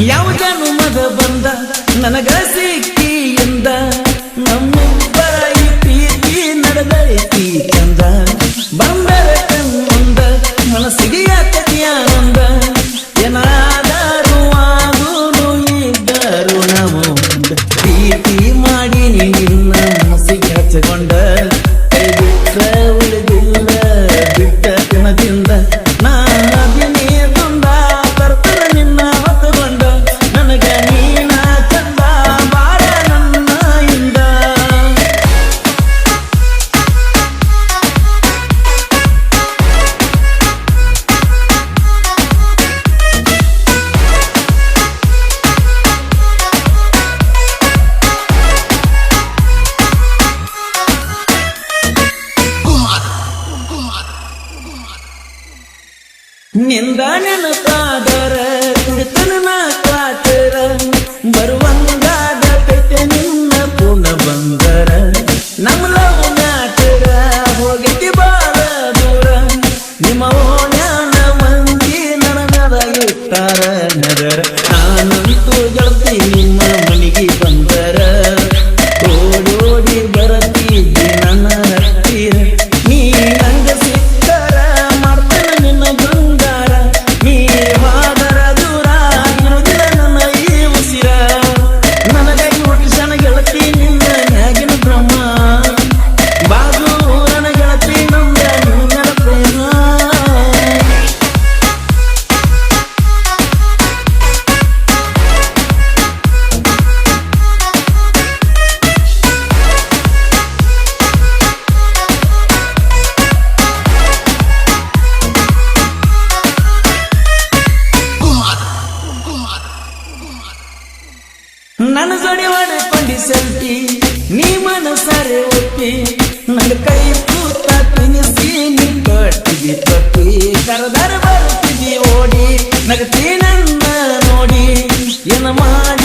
ಯಾವ ಜನುಮದ ಬಂದ? ನನಗ ಸಿಕ್ಕಿ ಎಂದ. ನಮ್ಮಿಬ್ಬರ ಪ್ರೀತಿ ನಡೆದೈತಿ ಚಂದ. ಬಂದರ ಕಣ್ಣೊಂದ ಮನಸ್ಸಿಗೆ ಯಾಕೆ ಆನಂದ. ಏನಾದರೂ ಆದೂನು ಇದ್ದರು ನಾವು ಪ್ರೀತಿ ಮಾಡಿ ನಿನ್ನ ಮನಸ್ಸಿಗೆ ಹಚ್ಚಿಕೊಂಡ ನಿಂದ ನೆನಪಾದರ ಕುಡಿತನ ನಾ ಕಾತರ. ಬರುವಂಗಾದ ಕೈತೆ ನಿನ್ನ ಪುನ ಬಂದರ ನಮ್ಮ ಲವ್ ಮ್ಯಾಟರ ಹೋಗೈತಿ ಬಾಳ ದೂರ. ನಿಮ್ಮ ಓಣ್ಯಾನ ಮಂದಿ ನನಗದ ಇಟ್ಟಾರ ನದರ ನಾನಂತೂ ಗೆಳತಿ ನಿಮ್ಮ ಮನೆಗೆ ಬಂದರ ನನ್ನ ಜೋಡಿ ಹೊಡೆಕೊಂಡಿ ಸೆಲ್ಫಿ, ನೀ ಮನಸಾರೆ ಒಪ್ಪಿ, ನನ್ನ ಕೈ ತೂತ ತಿನಿಸಿ ನಿಟ್ಟಿಗೆ ತೊಟ್ಟಿ ಕರೆದರೆ ಬರ್ತಿದ್ದಿ ಓಡಿ, ನಗತಿ ನನ್ನ ನೋಡಿ, ಏನ ಮಾಡಿ?